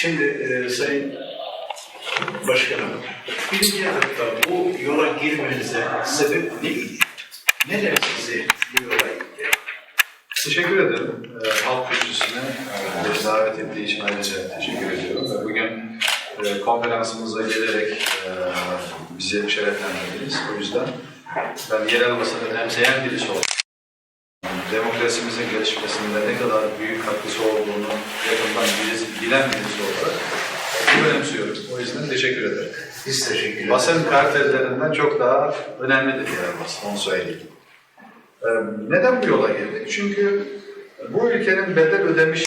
Şimdi e, Sayın Başkanım, birinci etapta bu yola girmenize sebep neydi? Neler sizi bu yola itti? Teşekkür ederim. Ee, Halk Kürsüsü'ne e, davet ettiği için ayrıca teşekkür ediyorum. Ve bugün e, konferansımıza gelerek e, bizi şereflendirdiniz. O yüzden ben yerel basını önemseyen birisi olarak demokrasimizin gelişmesinde ne kadar büyük katkısı olduğunu yakından birisi- bilen birisi olarak önemsiyorum. O yüzden teşekkür ederim. Biz teşekkür ederiz. Basın kartellerinden çok daha önemlidir yerel basın, onu söyleyeyim. Ee, Neden bu yola girdik? Çünkü bu ülkenin bedel ödemiş,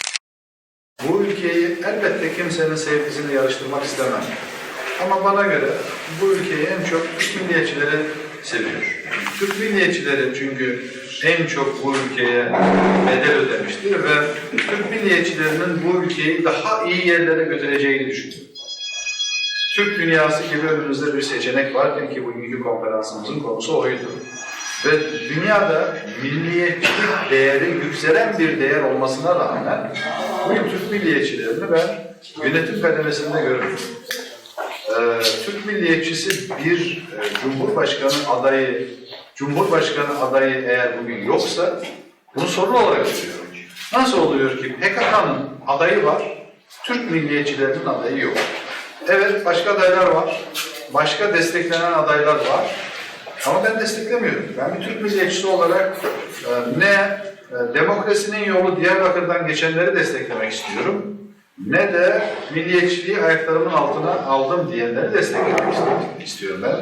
bu ülkeyi elbette kimsenin sevgisini yarıştırmak istemem. Ama bana göre bu ülkeyi en çok Türk milliyetçileri seviyor. Türk milliyetçileri çünkü en çok bu ülkeye bedel ödemiştir ve Türk milliyetçilerinin bu ülkeyi daha iyi yerlere götüreceğini düşünüyorum. Türk dünyası gibi önümüzde bir seçenek var ki bugünkü konferansımızın konusu oydu. Ve dünyada milliyetçilik değeri yükselen bir değer olmasına rağmen bugün Türk milliyetçilerini ben yönetim kademesinde görüyorum. Ee, Türk milliyetçisi bir e, cumhurbaşkanı adayı, cumhurbaşkanı adayı eğer bugün yoksa bunu sorun olarak görüyorum. Nasıl oluyor ki PKK'nın adayı var, Türk milliyetçilerinin adayı yok? Evet başka adaylar var, başka desteklenen adaylar var. Ama ben desteklemiyorum. Ben bir Türk milliyetçisi olarak e, ne e, demokrasinin yolu Diyarbakır'dan geçenleri desteklemek istiyorum, ne de milliyetçiliği ayaklarımın altına aldım diyenleri desteklemek istiyorum. ben.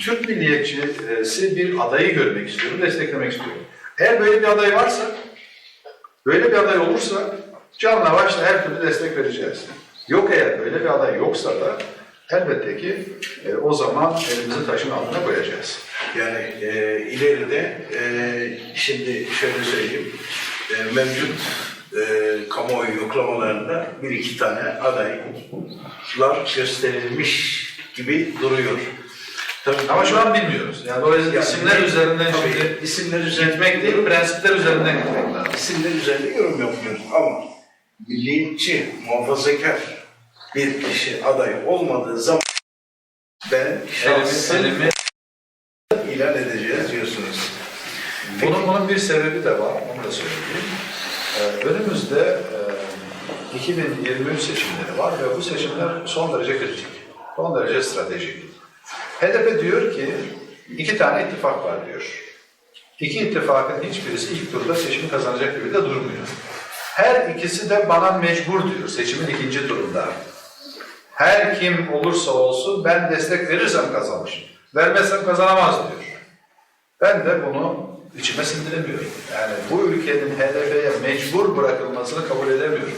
Türk milliyetçisi bir adayı görmek istiyorum, desteklemek istiyorum. Eğer böyle bir aday varsa, böyle bir aday olursa canla başla her türlü destek vereceğiz. Yok eğer böyle bir aday yoksa da elbette ki e, o zaman elimizi taşın altına koyacağız. Yani e, ileride e, şimdi şöyle söyleyeyim, e, mevcut e, kamuoyu yoklamalarında bir iki tane adaylar gösterilmiş gibi duruyor. Tabii Ama şu an bilmiyoruz. Yani dolayısıyla Yani isimler ne- üzerinden tabii şimdi isimler üzerinden gitmek değil, prensipler üzerinden gitmek lazım. isimler üzerinde yorum yapmıyoruz ama milliyetçi, muhafazakar bir kişi aday olmadığı zaman ben Elimi, şahsım elimi ilan edeceğiz diyorsunuz. Bunun, bunun bir sebebi de var, onu da söyleyeyim. Ee, önümüzde e, 2023 seçimleri var ve bu seçimler son derece kritik, son derece stratejik. HDP diyor ki iki tane ittifak var diyor. İki ittifakın hiçbirisi ilk turda seçimi kazanacak gibi de durmuyor. Her ikisi de bana mecbur diyor seçimin ikinci turunda. Her kim olursa olsun ben destek verirsem kazanır. Vermezsem kazanamaz diyor. Ben de bunu içime sindiremiyorum. Yani bu ülkenin HDP'ye mecbur bırakılmasını kabul edemiyorum.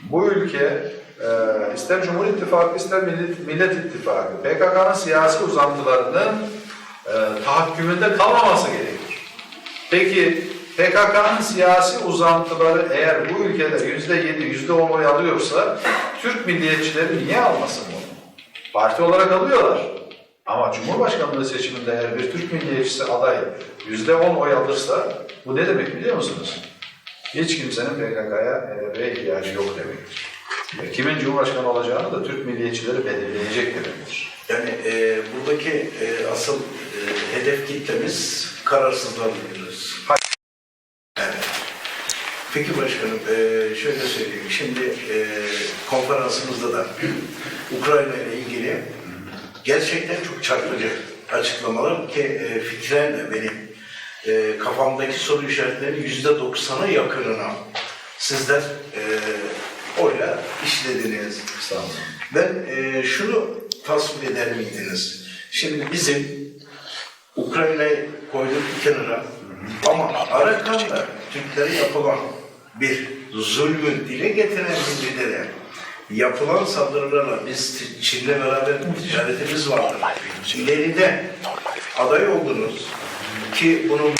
Bu ülke e, ister Cumhur İttifakı ister Millet, Millet İttifakı PKK'nın siyasi uzantılarının e, tahakkümünde kalmaması gerekir. Peki PKK'nın siyasi uzantıları eğer bu ülkede yüzde yedi, yüzde on oy alıyorsa Türk milliyetçileri niye almasın bunu? Parti olarak alıyorlar. Ama Cumhurbaşkanlığı seçiminde eğer bir Türk milliyetçisi aday yüzde on oy alırsa bu ne demek biliyor musunuz? Hiç kimsenin PKK'ya HDP'ye ihtiyacı yok demektir. Ve Kimin Cumhurbaşkanı olacağını da Türk milliyetçileri belirleyecek demektir. Yani e, buradaki e, asıl e, hedef kitlemiz kararsızlar diyoruz. Evet. Peki başkanım, e, şöyle söyleyeyim. Şimdi e, konferansımızda da Ukrayna ile ilgili gerçekten çok çarpıcı açıklamalar ki e, fikren de benim e, kafamdaki soru işaretlerinin yüzde doksana yakınına sizler e, oyla işlediniz. Ben e, şunu tasvip eder miydiniz? Şimdi bizim Ukrayna'yı koyduk bir kenara ama Arakan'da Türklere yapılan bir zulmü dile getiren bir de yapılan saldırılarla biz Çin'le beraber ticaretimiz vardır. İleride aday oldunuz ki bunun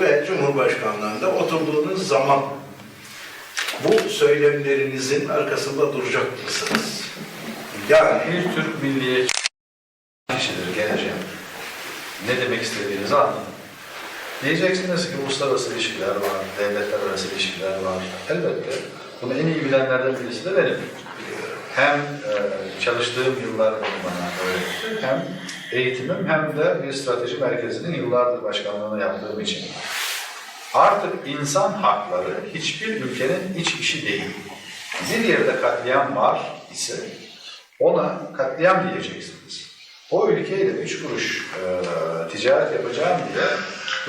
ve Cumhurbaşkanlığında oturduğunuz zaman bu söylemlerinizin arkasında duracak mısınız? Yani Bir Türk milliyetçi kişidir geleceğim. ne demek istediğinizi anladım. Diyeceksiniz ki uluslararası ilişkiler var, devletler arası ilişkiler var. Elbette. Bunu en iyi bilenlerden birisi de benim. Hem e, çalıştığım yıllar bana hem eğitimim hem de bir strateji merkezinin yıllardır başkanlığını yaptığım için. Artık insan hakları hiçbir ülkenin iç işi değil. Bir yerde katliam var ise ona katliam diyeceksiniz. O ülkeyle üç kuruş e, ticaret yapacağım diye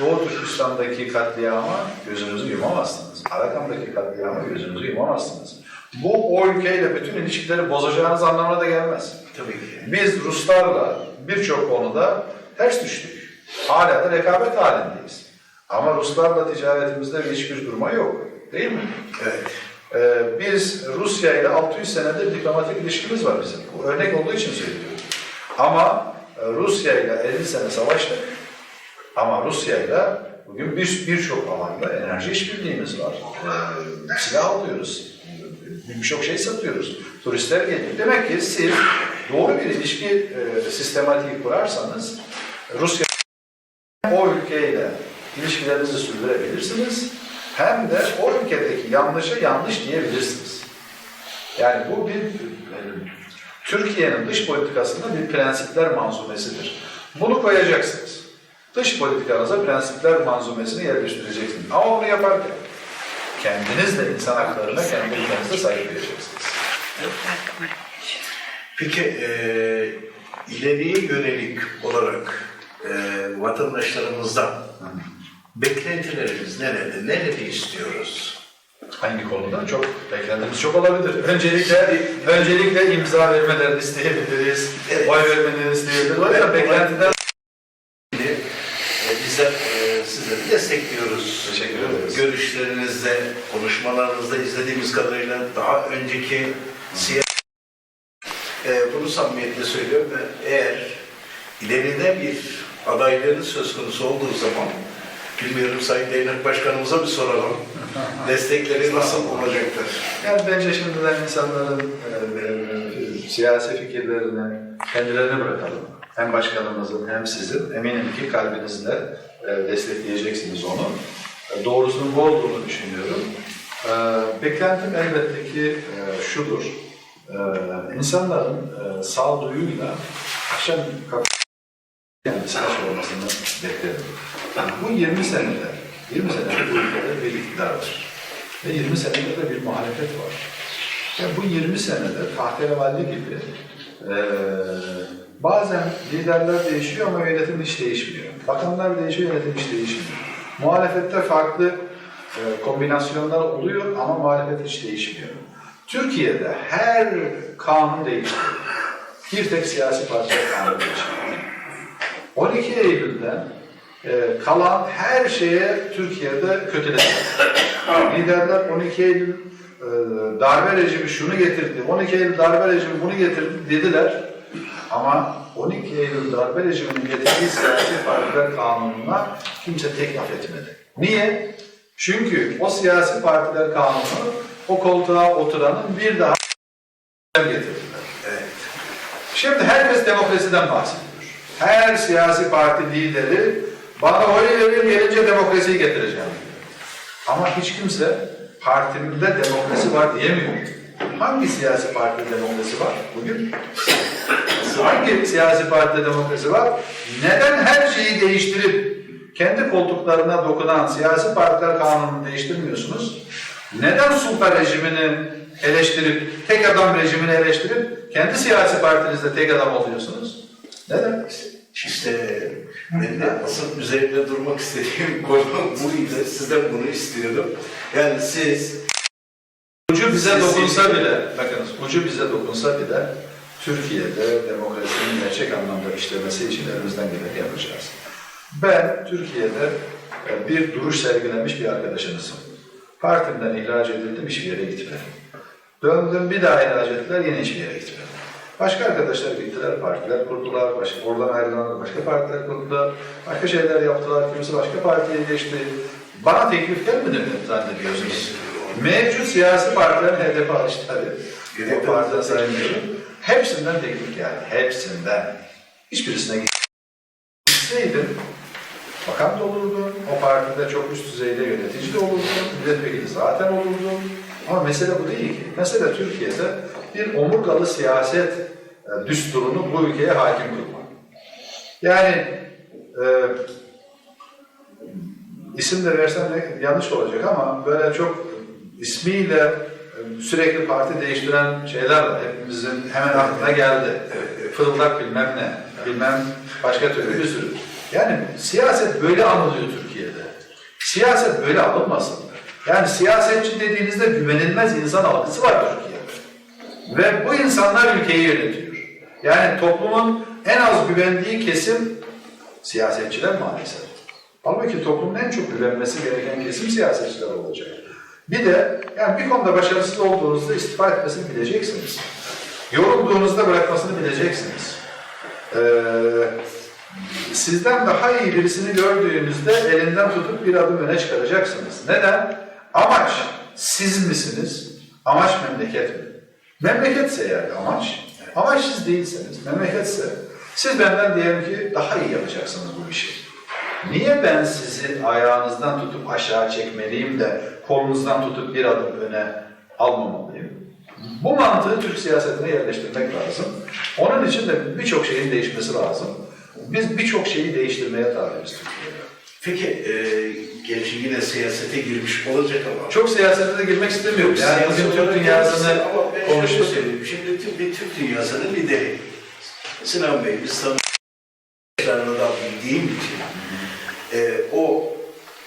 Doğu Türkistan'daki katliama gözünüzü yumamazsınız. Arakam'daki katliama gözünüzü yumamazsınız. Bu o ülkeyle bütün ilişkileri bozacağınız anlamına da gelmez. Tabii ki. Biz Ruslarla birçok konuda ters düştük. Hala da rekabet halindeyiz. Ama Ruslarla ticaretimizde hiçbir durma yok. Değil mi? Evet. Ee, biz Rusya ile 600 senedir diplomatik ilişkimiz var bizim. Bu örnek olduğu için söylüyorum. Ama e, Rusya ile 50 sene savaştık. Ama Rusya ile bugün bir birçok alanda enerji işbirliğimiz var. Ee, silah alıyoruz. Birçok şey satıyoruz. Turistler geliyor. Demek ki siz doğru bir ilişki e, sistematiği kurarsanız Rusya o ülkeyle ilişkilerinizi sürdürebilirsiniz. Hem de o ülkedeki yanlışa yanlış diyebilirsiniz. Yani bu bir e, Türkiye'nin dış politikasında bir prensipler manzumesidir. Bunu koyacaksınız. Dış politikanıza prensipler manzumesini yerleştireceksiniz. Ama onu yaparken kendiniz de insan haklarına kendi ülkenizde saygı duyacaksınız. Peki e, ileriye yönelik olarak e, vatandaşlarımızdan beklentilerimiz nerede? Nerede istiyoruz? Hangi konuda? Çok beklentimiz çok olabilir. Öncelikle öncelikle imza vermelerini isteyebiliriz. Evet. Oy vermelerini isteyebiliriz. O yüzden beklentiler Şimdi e, bizler e, sizleri destekliyoruz. Teşekkür ederiz. Görüşlerinizde, konuşmalarınızda izlediğimiz kadarıyla daha önceki siyasi e, bunu samimiyetle söylüyorum ve eğer ileride bir adayların söz konusu olduğu zaman bilmiyorum Sayın Değnek Başkanımıza bir soralım. Destekleri nasıl olacaktır? Yani bence şimdiden insanların e, e, siyasi fikirlerini kendilerine bırakalım. Hem başkanımızın hem sizin. Eminim ki kalbinizle e, destekleyeceksiniz onu. E, doğrusunun bu olduğunu düşünüyorum. E, beklentim elbette ki e, şudur. E, insanların e, sağduyuyla akşam kalk kendisi olmasını beklerim. Yani bu 20 senede, 20 senede bu ülkede bir iktidar var. Ve 20 senedir de bir muhalefet var. Yani bu 20 senede tahterevalli gibi eee bazen liderler değişiyor ama yönetim hiç değişmiyor. Bakanlar değişiyor, yönetim hiç değişmiyor. Muhalefette farklı eee, kombinasyonlar oluyor ama muhalefet hiç değişmiyor. Türkiye'de her kanun değişti. Bir tek siyasi parti kanun değişti. 12 Eylül'den e, kalan her şeye Türkiye'de kötüledi. Liderler 12 Eylül e, darbe rejimi şunu getirdi, 12 Eylül darbe rejimi bunu getirdi dediler. Ama 12 Eylül darbe rejiminin getirdiği siyasi partiler kanununa kimse tek laf etmedi. Niye? Çünkü o siyasi partiler kanunu o koltuğa oturanın bir daha getirdiler. Evet. Şimdi herkes demokrasiden bahsediyor. Her siyasi parti lideri bana oy verin gelince demokrasiyi getireceğim diyor. Ama hiç kimse partimde demokrasi var diyemiyor. Hangi siyasi partide demokrasi var bugün? Hangi siyasi partide demokrasi var? Neden her şeyi değiştirip kendi koltuklarına dokunan siyasi partiler kanununu değiştirmiyorsunuz? Neden sulta rejimini eleştirip, tek adam rejimini eleştirip kendi siyasi partinizde tek adam oluyorsunuz? Neden? İşte ben de asıl üzerinde durmak istediğim konu buydu. Sizden bunu istiyordum. Yani siz Ucu bize Siz- dokunsa bile, bakınız ucu bize dokunsa bile Türkiye'de demokrasinin gerçek anlamda işlemesi için elimizden geleni yapacağız. Ben Türkiye'de e, bir duruş sergilemiş bir arkadaşınızım. Partimden ihraç edildim, hiçbir yere gitmedim. Döndüm bir daha ihraç ettiler, yine hiçbir yere gitmedim. Başka arkadaşlar gittiler, partiler kurdular, başka, oradan ayrılanlar başka partiler kurdular, başka şeyler yaptılar, kimisi başka partiye geçti. Bana teklif gelmedi mi zannediyorsunuz? Mevcut siyasi partilerin hedefi alıştı tabii. O partiden saymıyorum. Hepsinden teklif geldi, hepsinden. Hiçbirisine gitmeseydim bakan da olurdu. O partide çok üst düzeyde yönetici de olurdu. Milletvekili zaten olurdu. Ama mesele bu değil ki. Mesele Türkiye'de bir omurgalı siyaset e, düsturunu bu ülkeye hakim kılmak. Yani e, isim de versem de yanlış olacak ama böyle çok ismiyle e, sürekli parti değiştiren şeyler var. Hepimizin hemen aklına geldi. Fırıldak bilmem ne, bilmem başka türlü bir sürü. Yani siyaset böyle anılıyor Türkiye'de. Siyaset böyle alınmasın. Yani siyasetçi dediğinizde güvenilmez insan algısı var Türkiye'de. Ve bu insanlar ülkeyi yönetiyor. Yani toplumun en az güvendiği kesim siyasetçiler maalesef. Halbuki toplumun en çok güvenmesi gereken kesim siyasetçiler olacak. Bir de yani bir konuda başarısız olduğunuzda istifa etmesini bileceksiniz. Yorulduğunuzda bırakmasını bileceksiniz. Ee, sizden daha iyi birisini gördüğünüzde elinden tutup bir adım öne çıkaracaksınız. Neden? Amaç siz misiniz? Amaç memleket mi? Memleketse yani amaç. Amaç siz değilseniz, memleketse siz benden diyelim ki daha iyi yapacaksınız bu işi. Niye ben sizi ayağınızdan tutup aşağı çekmeliyim de kolunuzdan tutup bir adım öne almamalıyım? Bu mantığı Türk siyasetine yerleştirmek lazım. Onun için de birçok şeyin değişmesi lazım. Biz birçok şeyi değiştirmeye talibiz Türkiye'de. Peki e, gerçi yine siyasete girmiş olacak ama. Çok siyasete de girmek istemiyorum. Yani bugün Türk dünyasını konuştuk. Şimdi Türk, bir Türk dünyasının lideri. Sinan Bey, biz tanıdıklarından bildiğim için, e, o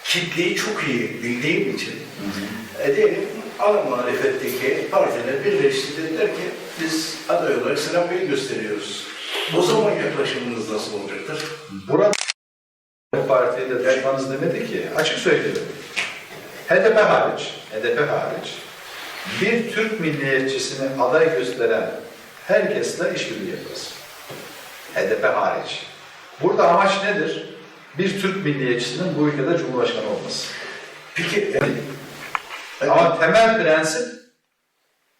kitleyi çok iyi bildiğim için, e, diyelim ana muhalefetteki partiler birleşti dediler ki biz aday olarak Sinan Bey'i gösteriyoruz. O zaman yaklaşımınız nasıl olacaktır? Burada partiyle düşmanız demedi ki. Açık söylüyorum. HDP hariç, HDP hariç bir Türk milliyetçisini aday gösteren herkesle işbirliği yaparız. HDP hariç. Burada amaç nedir? Bir Türk milliyetçisinin bu ülkede Cumhurbaşkanı olması. Peki, e, Ama temel prensip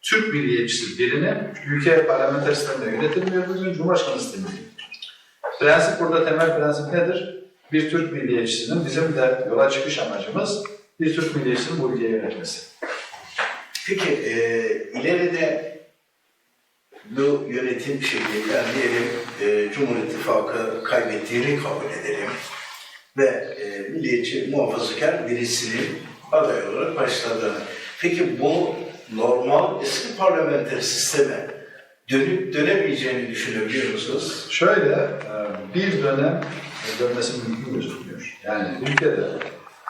Türk milliyetçisi birini ülke parlamenter sistemde yönetilmiyor bugün Cumhurbaşkanı sistemi. Prensip burada temel prensip nedir? Bir Türk milliyetçisinin bizim de yola çıkış amacımız bir Türk milliyetçisinin bu ülkeyi yönetmesi. Peki e, ileride bu yönetim yani diyelim e, Cumhur İttifakı kaybettiğini kabul edelim ve e, milliyetçi muhafazakar birisinin aday olarak başladığını. Peki bu normal eski parlamenter sisteme dönüp dönemeyeceğini düşünebiliyor musunuz? Şöyle e, bir dönem dönmesi mümkün gözükmüyor. Yani ülkede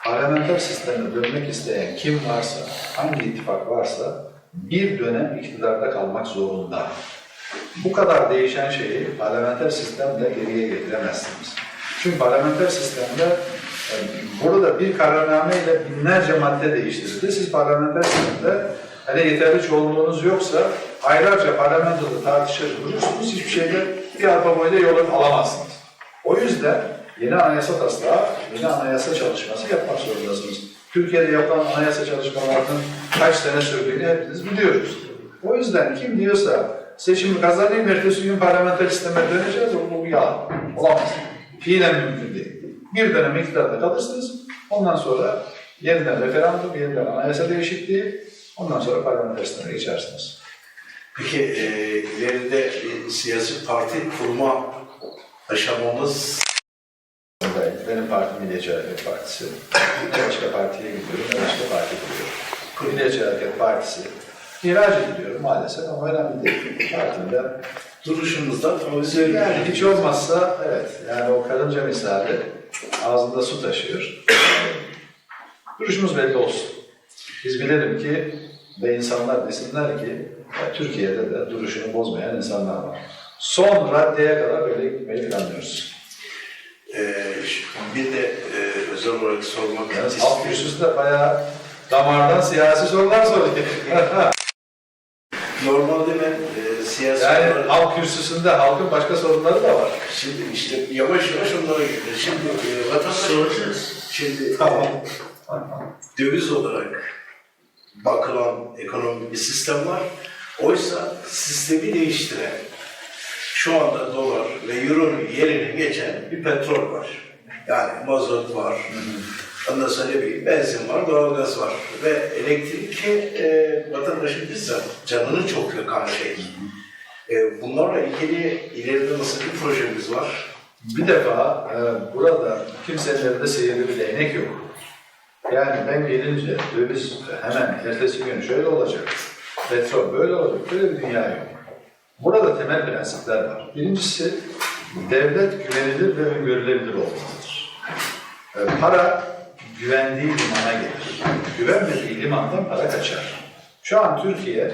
parlamenter sisteme dönmek isteyen kim varsa, hangi ittifak varsa bir dönem iktidarda kalmak zorunda. Bu kadar değişen şeyi parlamenter sistemle geriye getiremezsiniz. Çünkü parlamenter sistemde e, burada bir kararnameyle binlerce madde değiştirildi. Siz parlamenter sistemde hele yeterli çoğunluğunuz yoksa aylarca parlamentoda tartışır durursunuz. Hiçbir şeyde bir arpa boyunda yol alamazsınız. O yüzden yeni anayasa taslağı, yeni anayasa çalışması yapmak zorundasınız. Türkiye'de yapılan anayasa çalışmalarının kaç sene sürdüğünü hepiniz biliyoruz. O yüzden kim diyorsa seçimi kazanayım, ertesi gün parlamenter sisteme döneceğiz, o bu yalan. Olamaz. Fiilen mümkün değil. Bir dönem iktidarda kalırsınız, ondan sonra yeniden referandum, yeniden anayasa değişikliği, ondan sonra parlamenter sisteme geçersiniz. Peki e, ileride bir siyasi parti kurma aşamamız Ben- Benim partim Milliyetçi Hareket Partisi. Başka partiye gidiyorum, başka parti kuruyorum. Milliyetçi Hareket Partisi. İhraç ediliyorum maalesef ama önemli değil. Partimde duruşumuzdan taviz vermiyor. yani hiç olmazsa evet yani o karınca misali ağzında su taşıyor. Duruşumuz belli olsun. Biz bilelim ki ve insanlar desinler ki Türkiye'de de duruşunu bozmayan insanlar var. Son raddeye kadar böyle gitmeyi planlıyoruz. Ee, bir de e, özel olarak sormak Yani istiyorum. alt kürsüsü bayağı damardan siyasi sorular soruyor. Normalde ben e, siyasi yani olarak- halk kürsüsünde halkın başka sorunları da var. şimdi işte yavaş yavaş onlara gidiyor. Şimdi e, vatandaş şimdi Tamam. e, döviz olarak bakılan ekonomik bir sistem var. Oysa sistemi değiştiren şu anda dolar ve euronun yerine geçen bir petrol var. Yani mazot var, ondan sonra ne benzin var, doğalgaz var. Ve elektrik e, vatandaşın bizzat canını çok yakan şey. E, bunlarla ilgili ileride nasıl bir projemiz var? Bir defa e, burada kimsenin elinde sihirli bir değnek yok. Yani ben gelince döviz hemen ertesi gün şöyle olacak, petrol böyle olacak, böyle bir dünya yok. Burada temel prensipler var. Birincisi devlet güvenilir ve öngörülebilir olmalıdır. E, para güvendiği limana gelir. Güvenmediği limandan para kaçar. Şu an Türkiye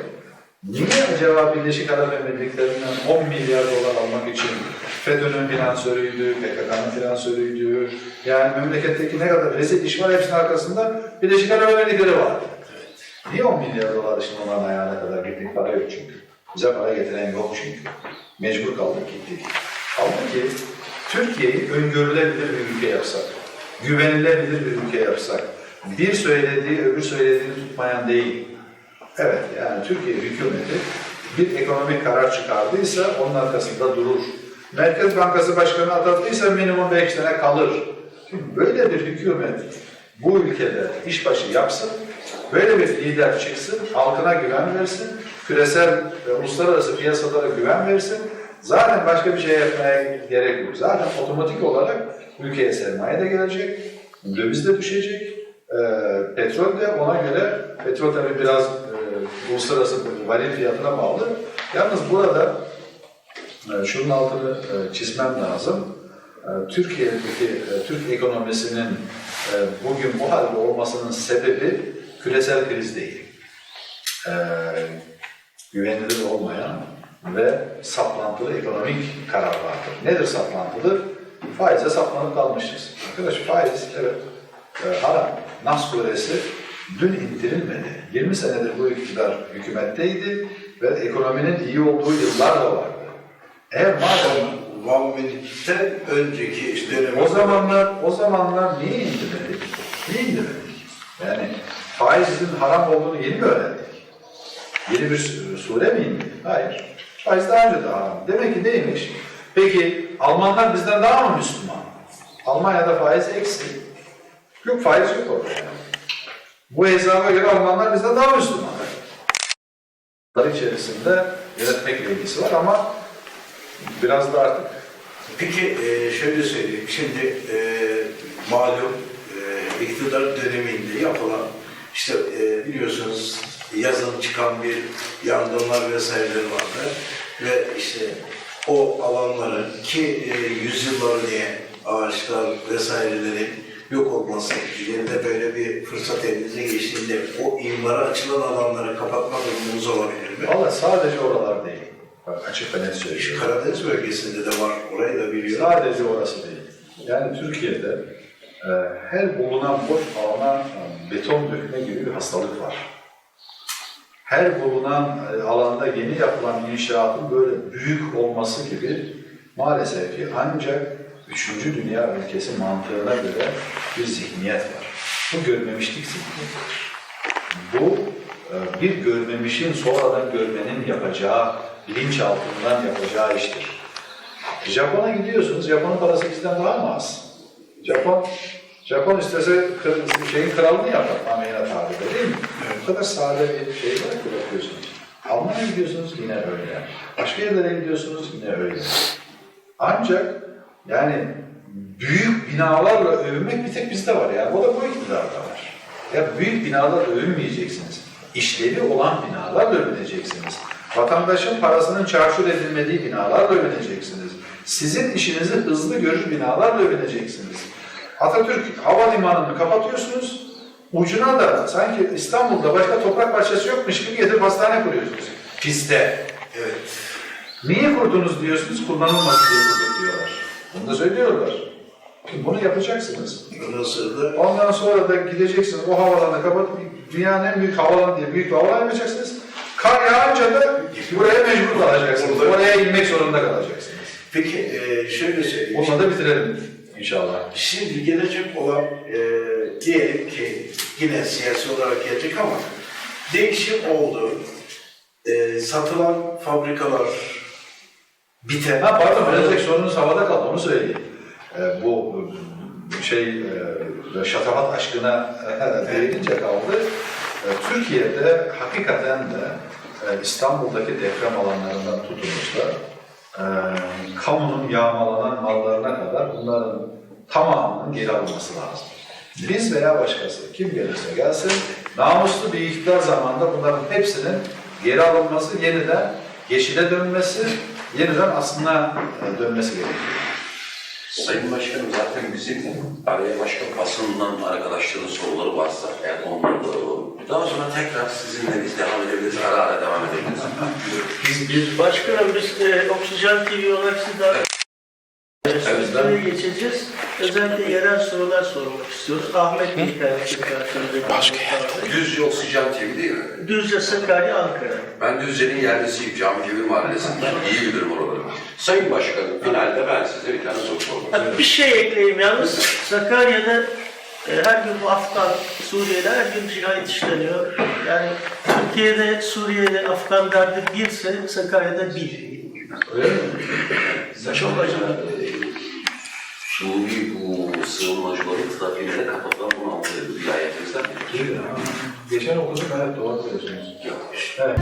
niye acaba Birleşik Arap Emirlikleri'nden 10 milyar dolar almak için FETÖ'nün finansörüydü, PKK'nın finansörüydü. Yani memleketteki ne kadar rezil iş var hepsinin arkasında Birleşik Arap Emirlikleri var. Niye 10 milyar dolar için onların ayağına kadar gittik? Para yok çünkü. Bize para getiren yok çünkü. Mecbur kaldık gittik. Kaldı ki Türkiye'yi öngörülebilir bir ülke yapsak, güvenilebilir bir ülke yapsak, bir söylediği öbür söylediğini tutmayan değil. Evet yani Türkiye hükümeti bir ekonomik karar çıkardıysa onun arkasında durur. Merkez Bankası Başkanı atattıysa minimum 5 sene kalır. Şimdi böyle bir hükümet bu ülkede işbaşı yapsın, böyle bir lider çıksın, halkına güven versin, küresel ve uluslararası piyasalara güven versin. Zaten başka bir şey yapmaya gerek yok. Zaten otomatik olarak ülkeye sermaye de gelecek, döviz de düşecek, e, petrol de ona göre, petrol tabii biraz e, uluslararası varil fiyatına bağlı. Yalnız burada e, şunun altını e, çizmem lazım. E, Türkiye'deki e, Türk ekonomisinin e, bugün bu halde olmasının sebebi küresel kriz değil. Güvenilir olmayan ve saplantılı ekonomik kararlardır. Nedir saplantılı? Faize saplanıp kalmışız. Arkadaş faiz evet e, haram. Nas suresi dün indirilmedi. 20 senedir bu iktidar hükümetteydi ve ekonominin iyi olduğu yıllar da vardı. Eğer madem Muhammed'den önceki dönem... o zamanlar o zamanlar niye indirmedik? Niye indirmedik? Yani faizin haram olduğunu yeni mi öğrendik? Yeni bir su- sure mi indi? Hayır. Faiz daha önce de haram. Demek ki neymiş? Peki Almanlar bizden daha mı Müslüman? Almanya'da faiz eksi. Yok faiz yok orada. yani. Bu hesaba göre Almanlar bizden daha Müslüman. Bunlar içerisinde yönetmekle ilgisi var ama biraz da artık Peki e, şöyle söyleyeyim. Şimdi e, malum e, iktidar döneminde yapılan işte biliyorsunuz yazın çıkan bir yangınlar vesaireler vardı ve işte o alanları ki e, yüzyıllar diye ağaçlar vesairelerin yok olması yerine böyle bir fırsat elinize geçtiğinde o imara açılan alanları kapatma durumunuz olabilir mi? Valla sadece oralar değil. Bak açık ve net söylüyorum. Karadeniz bölgesinde de var. Orayı da biliyorum. Sadece orası değil. Yani Türkiye'de e, her bulunan boş alana beton dökme gibi bir hastalık var. Her bulunan e, alanda yeni yapılan inşaatın böyle büyük olması gibi maalesef ki ancak üçüncü dünya ülkesi mantığına göre bir zihniyet var. Bu görmemişlik zihniyetidir. Bu e, bir görmemişin sonradan görmenin yapacağı, bilinçaltından yapacağı iştir. Japon'a gidiyorsunuz, Japon'un parası bizden daha mı az? Japon, Japon istese şeyin kralını yapar ameyna tabirle değil mi? Bu kadar sade bir şey var ki bakıyorsunuz. Almanya'ya gidiyorsunuz yine öyle. Başka yerlere gidiyorsunuz yine öyle. Ancak yani büyük binalarla övünmek bir tek bizde var yani. O da bu iktidarda var. Ya büyük binalarla övünmeyeceksiniz. İşlevi olan binalarla övüneceksiniz. Vatandaşın parasının çarçur edilmediği binalarla övüneceksiniz. Sizin işinizi hızlı görür binalarla övüneceksiniz. Atatürk Havalimanı'nı kapatıyorsunuz. Ucuna da sanki İstanbul'da başka toprak parçası yokmuş gibi getirip hastane kuruyorsunuz. Piste. Evet. Niye kurdunuz diyorsunuz, kullanılmasın diye kurduk diyorlar. Bunu da söylüyorlar. Bunu yapacaksınız. Ondan sonra da Ondan sonra da gideceksiniz o havalanı kapatıp dünyanın en büyük havalanı diye büyük bir havalan yapacaksınız. Kar yağınca da buraya mecbur kalacaksınız. Oraya inmek zorunda kalacaksınız. Peki e, şöyle söyleyeyim. Bununla da bitirelim inşallah. Şimdi gelecek olan e, diyelim ki yine siyasi olarak gelecek ama değişim oldu. E, satılan fabrikalar biten. Ha pardon, birazcık sorunuz havada kaldı, onu söyleyeyim. Ee, bu şey e, şatafat aşkına e, değinince kaldı. E, Türkiye'de hakikaten de e, İstanbul'daki deprem alanlarından tutulmuş da e, kamunun yağmalanan mallarına kadar bunların tamamının geri alınması lazım. Biz veya başkası, kim gelirse gelsin, namuslu bir iktidar zamanında bunların hepsinin geri alınması, yeniden yeşile dönmesi, yeniden aslına e, dönmesi gerekiyor. Sayın Başkanım zaten bizim araya başka basından arkadaşların soruları varsa eğer onlar da olur. Daha sonra tekrar sizinle biz devam edebiliriz. Ara ara devam edebiliriz. Biz bir Başkanım biz e, Oksijen TV olarak sizi davet Sorulara geçeceğiz. Özellikle yerel sorular sormak istiyoruz. Ahmet Bey karşınızda. Başka Düzce Oksijen TV değil mi? Düzce, Sakarya, Ankara. Ben Düzce'nin yerlisiyim. Cami Kebir Mahallesi'nden. İyi bilirim oraları. Sayın Başkanım, finalde ben size bir tane soru sormak istiyorum. bir şey ekleyeyim yalnız. Sakarya'da e, her gün bu Afgan, Suriye'de her gün cinayet işleniyor. Yani Türkiye'de, Suriye'de Afgan derdi birse Sakarya'da bir. Öyle mi? Çok acayip. Suri bu sığınmacıların trafiğine kapatılan bunu anlıyordu vilayetimizden. Geçen okuduk, evet doğru diyorsunuz. Yok. Evet.